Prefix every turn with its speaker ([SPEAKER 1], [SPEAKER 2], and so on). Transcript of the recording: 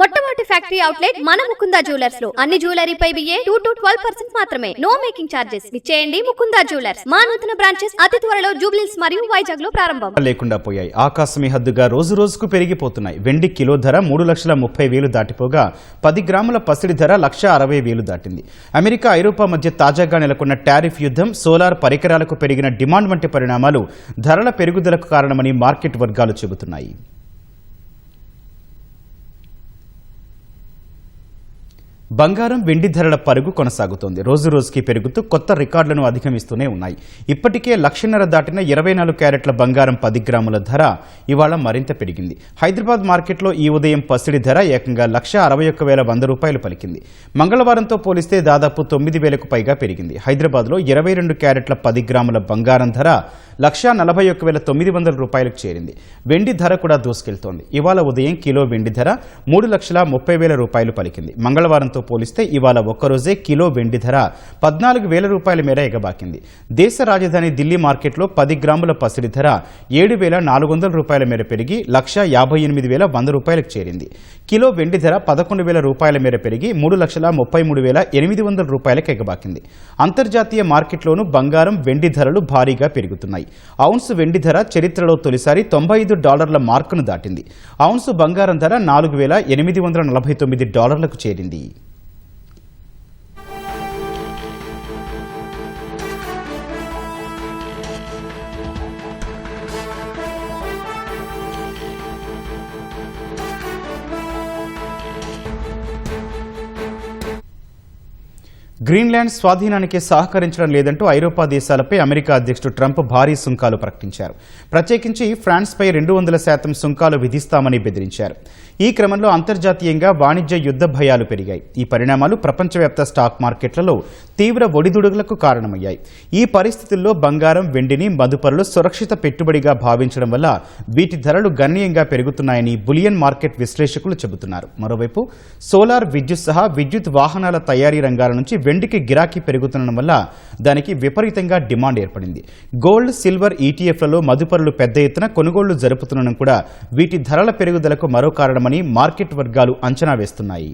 [SPEAKER 1] మొట్టమొదటి factory outlet మన ముకుందా జ్యువెలర్స్లో. అన్ని జ్యువెలరీపై బియ్యే టూ టు ట్వెల్వ్ పర్సెంట్ మాత్రమే. No making charges. ఇచ్చేయండి ముకుందా జ్యువెలర్స్. మా నూతన బ్రాంచెస్ అతి త్వరలో జూబ్లీస్ మరియు వైజాగ్లో ప్రారంభం.
[SPEAKER 2] లేకుండా పోయాయి. ఆకాశమే హద్దుగా రోజు రోజుకు పెరిగిపోతున్నాయి. వెండి కిలో ధర మూడు లక్షల ముప్పై వేలు దాటిపోగా పది గ్రాముల పసిడి ధర లక్ష అరవై వేలు దాటింది. అమెరికా ఐరోపా మధ్య తాజాగా నెలకొన్న టారిఫ్ యుద్ధం సోలార్ పరికరాలకు పెరిగిన డిమాండ్ వంటి పరిణామాలు ధరల పెరుగుదలకు కారణమని మార్కెట్ వర్గాలు చెబుతున్నాయి. బంగారం వెండి ధరల పరుగు కొనసాగుతోంది. రోజు రోజుకి పెరుగుతూ కొత్త రికార్డులను అధిగమిస్తూనే ఉన్నాయి. ఇప్పటికే లక్షన్నర దాటిన ఇరవై నాలుగు క్యారెట్ల బంగారం పది గ్రాముల ధర ఇవాళ మరింత పెరిగింది. హైదరాబాద్ మార్కెట్లో ఈ ఉదయం పసిడి ధర ఏకంగా లక్ష అరవై ఒక్క వేల వంద రూపాయలు పలికింది. మంగళవారంతో పోలిస్తే దాదాపు తొమ్మిది వేలకు పైగా పెరిగింది. హైదరాబాద్లో ఇరవై రెండు క్యారెట్ల పది గ్రాముల బంగారం ధర లక్షా నలభై ఒక్క వేల తొమ్మిది వందల రూపాయలకు చేరింది. వెండి ధర కూడా దూసుకెళ్తోంది. ఇవాళ ఉదయం కిలో వెండి ధర మూడు లక్షల ముప్పై వేల రూపాయలు పలికింది. మంగళవారంతో పోలిస్తే ఇవాళ ఒక్కరోజే కిలో వెండి ధర పద్నాలుగు వేల రూపాయల మేర ఎగబాకింది. దేశ రాజధాని ఢిల్లీ మార్కెట్లో పది గ్రాముల పసిడి ధర ఏడు వేల నాలుగు వందల రూపాయల మేర పెరిగి లక్ష యాభై ఎనిమిది వేల వంద రూపాయలకు చేరింది. కిలో వెండి ధర పదకొండు వేల రూపాయల మేర పెరిగి మూడు లక్షల ముప్పై మూడు వేల ఎనిమిది వందల రూపాయలకు ఎగబాకింది. అంతర్జాతీయ మార్కెట్లోనూ బంగారం వెండి ధరలు భారీగా పెరుగుతున్నాయి. ఔన్స్ వెండి ధర చరిత్రలో తొలిసారి తొంభై ఐదు డాలర్ల మార్కును దాటింది. ఔన్స్ బంగారం ధర నాలుగు వేల ఎనిమిది వందల నలభై తొమ్మిది డాలర్లకు చేరింది. గ్రీన్లాండ్ స్వాధీనానికి సహకరించడం లేదంటూ ఐరోపా దేశాలపై అమెరికా అధ్యక్షుడు ట్రంప్ భారీ సుంకాలు ప్రకటించారు. ప్రత్యేకించి ఫ్రాన్స్పై రెండు వందల శాతం సుంకాలు విధిస్తామని బెదిరించారు. ఈ క్రమంలో అంతర్జాతీయంగా వాణిజ్య యుద్ధ భయాలు పెరిగాయి. ఈ పరిణామాలు ప్రపంచవ్యాప్త స్టాక్ మార్కెట్లలో తీవ్ర ఒడిదుడుగులకు కారణమయ్యాయి. ఈ పరిస్థితుల్లో బంగారం వెండిని మదుపరులు సురక్షిత పెట్టుబడిగా భావించడం వల్ల వీటి ధరలు గణనీయంగా పెరుగుతున్నాయని బులియన్ మార్కెట్ విశ్లేషకులు చెబుతున్నారు. మరోవైపు సోలార్ విద్యుత్ సహా విద్యుత్ వాహనాల తయారీ రంగాల నుంచి వెండికి గిరాకీ పెరుగుతుండడం వల్ల దానికి విపరీతంగా డిమాండ్ ఏర్పడింది. గోల్డ్ సిల్వర్ ఈటీఎఫ్లలో మదుపరులు పెద్ద ఎత్తున కొనుగోళ్ళు జరుపుతుండడం కూడా వీటి ధరల పెరుగుదలకు మరో కారణమని మార్కెట్ వర్గాలు అంచనా వేస్తున్నాయి.